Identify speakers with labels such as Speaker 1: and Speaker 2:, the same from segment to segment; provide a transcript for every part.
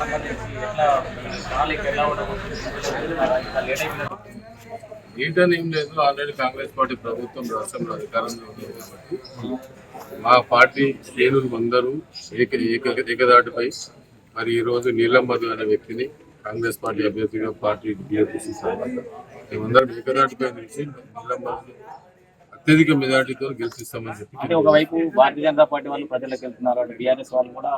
Speaker 1: సంబంధించి ఎట్లా ప్రణాళిక ఎలా ఉండబోతుంది? లేట్ అయిపోయినట్టు
Speaker 2: ఏంటని ఏం లేదు. ఆల్రెడీ కాంగ్రెస్ పార్టీ ప్రభుత్వం రాష్ట్రంలో అధికారంలో ఉంది కాబట్టి మా పార్టీ శ్రేణులు అందరూ ఏక ఏక ఏకదాటిపై మరి ఈరోజు రోజు నీలం మధు అనే వ్యక్తిని కాంగ్రెస్ పార్టీ అభ్యర్థిగా పార్టీ డిక్లేర్ చేసిన మేమందరం ఏకదాటిపై నుంచి నీలం మధు అత్యధిక మెజార్టీతో గెలిపిస్తామని చెప్పి
Speaker 1: అంటే ఒకవైపు భారతీయ జనతా పార్టీ వాళ్ళు ప్రజలకు వెళ్తున్నారు అటు బీఆర్ఎస్ వాళ్ళు కూడా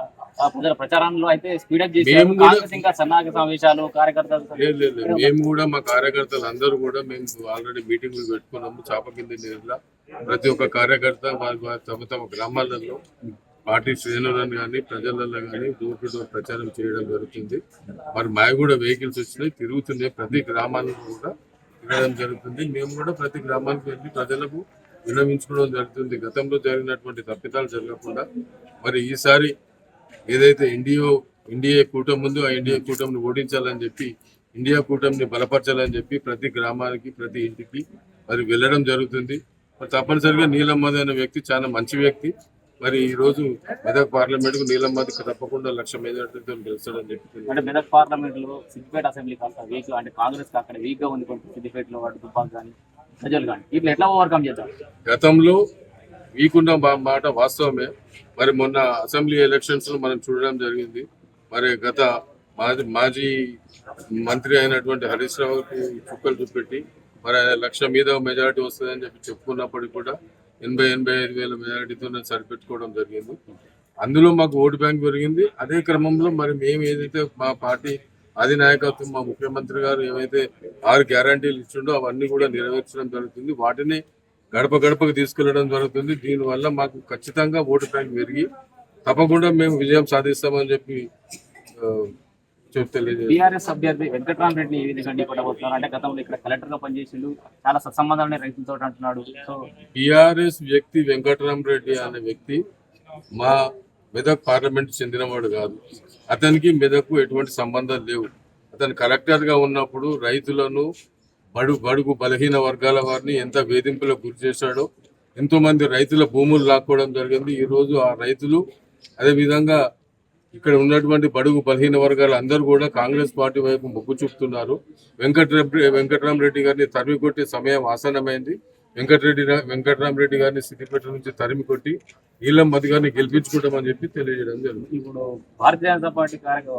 Speaker 1: ప్రజల ప్రచారంలో అయితే స్పీడప్ చేసి కాంగ్రెస్ ఇంకా సన్నాహక సమావేశాలు కార్యకర్తలు
Speaker 2: లేదు లేదు. మేము కూడా మా కార్యకర్తలు అందరూ కూడా మేము ఆల్రెడీ మీటింగ్లు పెట్టుకున్నాము చాప కింద నీళ్ళ. ప్రతి ఒక్క కార్యకర్త వారి తమ తమ గ్రామాలలో పార్టీ శ్రేణులను కానీ ప్రజలలో కానీ డోర్ టు డోర్ ప్రచారం చేయడం జరుగుతుంది. మరి మావి కూడా వెహికల్స్ వచ్చినాయి తిరుగుతున్నాయి. ప్రతి గ్రామాల్లో కూడా తిరగడం జరుగుతుంది. మేము కూడా ప్రతి గ్రామానికి వెళ్ళి ప్రజలకు విన్నవించుకోవడం జరుగుతుంది. గతంలో జరిగినటువంటి తప్పిదాలు జరగకుండా మరి ఈసారి ఏదైతే ఎన్డీఓ ఇండియా కూటమి ఉందో ఆ ఇండియా కూటమిని ఓడించాలని చెప్పి ఇండియా కూటమిని బలపరచాలని చెప్పి ప్రతి గ్రామానికి ప్రతి ఇంటికి మరి వెళ్ళడం జరుగుతుంది. మరి తప్పనిసరిగా నీలమ్మది అనే వ్యక్తి చాలా మంచి వ్యక్తి. మరి ఈ రోజు మెదక్ పార్లమెంట్కు నీలమ్మది తప్పకుండా లక్ష మెజార్టీతో గెలుస్తాడని చెప్పి
Speaker 1: అంటే మెదక్ పార్లమెంట్లో సిద్దిపేట అసెంబ్లీ కాస్త వీక్ అంటే కాంగ్రెస్ అక్కడ వీక్గా ఉంది కొంచెం సిద్దిపేటలో వాటి తుపాకు కానీ ప్రజలు కానీ. ఇట్లా ఎట్లా ఓవర్కమ్ చేద్దాం?
Speaker 2: గతంలో వీకున్న బా- మాట వాస్తవమే. మరి మొన్న అసెంబ్లీ ఎలక్షన్స్లో మనం చూడడం జరిగింది. మరి గత మాజీ మాజీ మంత్రి అయినటువంటి హరీష్ రావుకి చుక్కలు చూపెట్టి మరి ఆయన లక్ష మీద మెజారిటీ వస్తుందని చెప్పి చెప్పుకున్నప్పటికీ కూడా ఎనభై ఎనభై ఐదు వేల మెజారిటీతో సరిపెట్టుకోవడం జరిగింది. అందులో మాకు ఓటు బ్యాంక్ పెరిగింది. అదే క్రమంలో మరి మేము ఏదైతే మా పార్టీ అధినాయకత్వం మా ముఖ్యమంత్రి గారు ఏవైతే ఆరు గ్యారంటీలు ఇచ్చిండో అవన్నీ కూడా నెరవేర్చడం జరుగుతుంది. వాటిని గడప గడపకు తీసుకెళ్ళడం జరుగుతుంది. దీనివల్ల మాకు ఖచ్చితంగా ఓటు బ్యాంక్ పెరిగి తప్పకుండా మేము విజయం సాధిస్తామని చెప్పి
Speaker 1: బీఆర్ఎస్ అభ్యర్థి వెంకటరామరెడ్డిని ఏ విధంగా ఢీకొట్టబోతున్నారు అంటే గతంలో ఇక్కడ కలెక్టర్గా పనిచేసిండు చాలా సత్సంబంధాలు రైతులతో అంటున్నాడు. సో
Speaker 2: టిఆర్ఎస్ వ్యక్తి వెంకటరామరెడ్డి అనే వ్యక్తి మా మెదక్ పార్లమెంట్ చెందినవాడు కాదు. అతనికి మెదక్కు ఎటువంటి సంబంధాలు లేవు. అతను కలెక్టర్గా ఉన్నప్పుడు రైతులను బడు బడుగు బలహీన వర్గాల వారిని ఎంత వేధింపులకు గురి చేశాడో ఎంతో మంది రైతుల భూములు లాక్కోవడం జరిగింది. ఈ రోజు ఆ రైతులు అదే విధంగా ఇక్కడ ఉన్నటువంటి బడుగు బలహీన వర్గాలు అందరూ కూడా కాంగ్రెస్ పార్టీ వైపు మొగ్గు చూపుతున్నారు. వెంకటరెడ్డి వెంకటరామరెడ్డి గారిని తరిమి కొట్టే సమయం ఆసన్నమైంది. వెంకటరెడ్డి వెంకటరామరెడ్డి గారిని సిద్దిపేట నుంచి తరిమి కొట్టి నీలం మధు గారిని గెలిపించుకుంటామని చెప్పి తెలియజేయడం జరుగుతుంది.
Speaker 1: ఇప్పుడు భారతీయ జనతా పార్టీ కార్య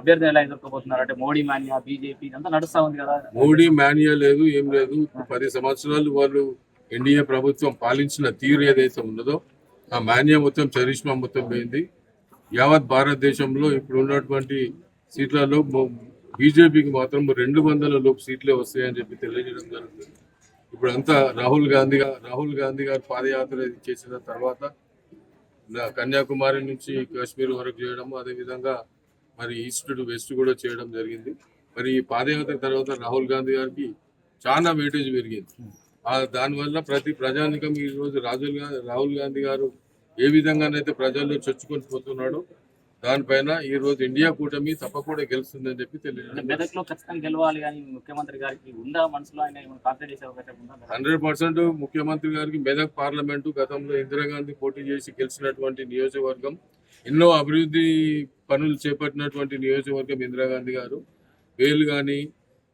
Speaker 1: అభ్యర్థిని ఎలా ఎదుర్కోబోతున్నారు? అంటే మోడీ మాన్యా బీజేపీ ఇదంతా నడుస్తా ఉంది కదా?
Speaker 2: మోడీ మాన్యా లేదు ఏం లేదు. పది సంవత్సరాలు వాళ్ళు ఎన్డీఏ ప్రభుత్వం పాలించిన తీరు ఏదైతే ఉన్నదో ఆ మాన్యా మొత్తం చరిష్మా మొత్తం పోయింది. యావత్ భారతదేశంలో ఇప్పుడు ఉన్నటువంటి సీట్లలో బీజేపీకి మాత్రం రెండు వందల లోపు సీట్లే వస్తాయని చెప్పి తెలియజేయడం జరుగుతుంది. ఇప్పుడు అంతా రాహుల్ గాంధీ రాహుల్ గాంధీ గారు పాదయాత్ర చేసిన తర్వాత కన్యాకుమారి నుంచి కాశ్మీర్ వరకు చేయడము అదేవిధంగా మరి ఈస్ట్ టు వెస్ట్ కూడా చేయడం జరిగింది. మరి ఈ పాదయాత్ర తర్వాత రాహుల్ గాంధీ గారికి చాలా వెయిటేజ్ పెరిగింది. దానివల్ల ప్రతి ప్రజానికం ఈరోజు రాజుల్ గాంధీ రాహుల్ గాంధీ గారు ఏ విధంగానైతే ప్రజల్లో చొచ్చుకొని పోతున్నాడో దానిపైన ఈ రోజు ఇండియా కూటమి తప్పకుండా గెలుస్తుందని చెప్పి
Speaker 1: ఉందా
Speaker 2: హండ్రెడ్ పర్సెంట్ ముఖ్యమంత్రి గారికి మెదక్ పార్లమెంటు గతంలో ఇందిరాగాంధీ పోటీ చేసి గెలిచినటువంటి నియోజకవర్గం ఎన్నో అభివృద్ధి పనులు చేపట్టినటువంటి నియోజకవర్గం ఇందిరాగాంధీ గారు. వేలు కానీ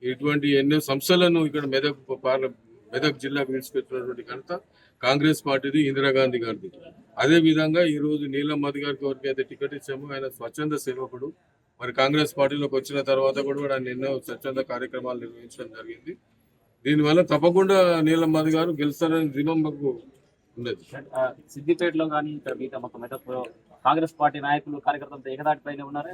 Speaker 2: ఇటువంటి ఎన్నో సంస్థలను ఇక్కడ మెదక్ పార్ల మెదక్ జిల్లాకు తీసుకొచ్చినటువంటి ఘనత కాంగ్రెస్ పార్టీది ఇందిరాగాంధీ గారిది. అదే విధంగా ఈ రోజు నీలం మధు గారికి ఎవరికి అయితే టికెట్ ఇచ్చామో. ఆయన స్వచ్ఛంద సేవకుడు. మరి కాంగ్రెస్ పార్టీలోకి వచ్చిన తర్వాత కూడా ఆయన ఎన్నో స్వచ్ఛంద కార్యక్రమాలు నిర్వహించడం జరిగింది. దీనివల్ల తప్పకుండా నీలం మధు గారు గెలుస్తారని ధీమం మాకు
Speaker 1: ఆ, సిద్దిపేటలో కానీ మిగతా మొత్తం కాంగ్రెస్ పార్టీ నాయకులు కార్యకర్తలతో ఏకదాటిపైన ఉన్నారా?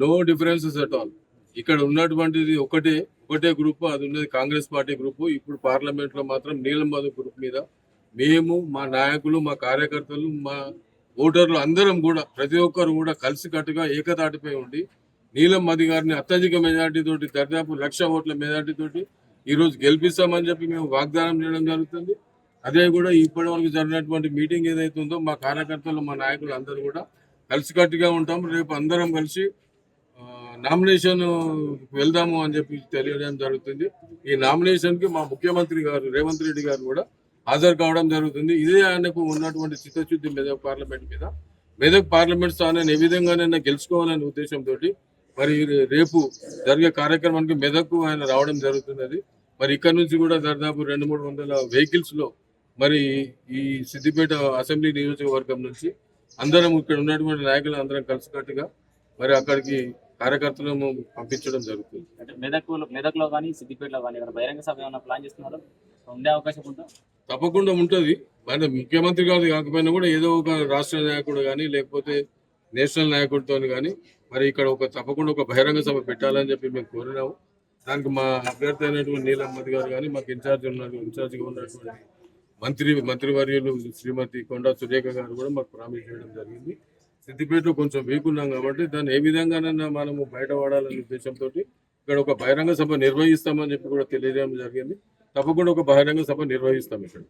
Speaker 2: నో డిఫరెన్సెస్ అట్ ఆల్ ఇక్కడ ఉన్నటువంటిది ఒకటే ఒకటే గ్రూప్ అది ఉన్నది కాంగ్రెస్ పార్టీ గ్రూప్ ఇప్పుడు పార్లమెంట్లో మాత్రం నీలం మధు గ్రూప్ మీద మేము మా నాయకులు మా కార్యకర్తలు మా ఓటర్లు అందరం కూడా ప్రతి ఒక్కరు కూడా కలిసికట్టుగా ఏకతాటిపై ఉండి నీలం మది గారిని అత్యధిక మెజార్టీ తోటి దర్దాపు లక్ష ఓట్ల మెజార్టీ తోటి గెలిపిస్తామని చెప్పి మేము వాగ్దానం చేయడం జరుగుతుంది. అదే కూడా ఇప్పటి వరకు జరిగినటువంటి మీటింగ్ ఏదైతే ఉందో మా కార్యకర్తలు మా నాయకులు అందరూ కూడా కలిసికట్టుగా ఉంటాం రేపు అందరం కలిసి నామినేషన్ వెళ్దాము అని చెప్పి తెలియడం జరుగుతుంది. ఈ నామినేషన్కి మా ముఖ్యమంత్రి గారు రేవంత్ రెడ్డి గారు కూడా హాజరు కావడం జరుగుతుంది. ఇదే ఆయనకు ఉన్నటువంటి చిత్తశుద్ధి మెదక్ పార్లమెంట్ మీద. మెదక్ పార్లమెంట్ స్థానాన్ని ఏ విధంగానైనా గెలుచుకోవాలనే ఉద్దేశంతో మరి రేపు జరిగే కార్యక్రమానికి మెదక్ ఆయన రావడం జరుగుతున్నది. మరి ఇక్కడ నుంచి కూడా దాదాపు రెండు మూడు వందల వెహికల్స్లో మరి ఈ సిద్దిపేట అసెంబ్లీ నియోజకవర్గం నుంచి అందరం ఇక్కడ ఉన్నటువంటి నాయకులు అందరం కలిసికట్టుగా మరి అక్కడికి కార్యకర్తలను పంపించడం జరుగుతుంది.
Speaker 1: అంటే మెదక్ మెదక్లో కానీ సిద్దిపేటలో కానీ బహిరంగ సభ ఏమైనా ప్లాన్ చేస్తున్నారో? ఉండే అవకాశం ఉందా?
Speaker 2: తప్పకుండా ఉంటది. మన ముఖ్యమంత్రి గారు కాకపోయినా కూడా ఏదో ఒక రాష్ట్ర నాయకుడు కానీ లేకపోతే నేషనల్ నాయకుడితో కానీ మరి ఇక్కడ ఒక తప్పకుండా ఒక బహిరంగ సభ పెట్టాలని చెప్పి మేము కోరినాము. దానికి మా అభ్యర్థి అయినటువంటి నీలమ్మది గారు కానీ మాకు ఇన్ఛార్జ్ ఉన్నారు ఇన్ఛార్జిగా ఉన్నటువంటి మంత్రి మంత్రివర్యులు శ్రీమతి కొండా సురేఖ గారు కూడా మాకు ప్రామిస్ చేయడం జరిగింది. సిద్దిపేటలో కొంచెం వీక్ ఉన్నాం కాబట్టి దాన్ని ఏ విధంగానైనా మనము బయటపడాలనే ఉద్దేశంతో ఇక్కడ ఒక బహిరంగ సభ నిర్వహిస్తామని చెప్పి కూడా తెలియజేయడం జరిగింది. తప్పకుండా ఒక బహిరంగ సభ నిర్వహిస్తాం ఇక్కడ.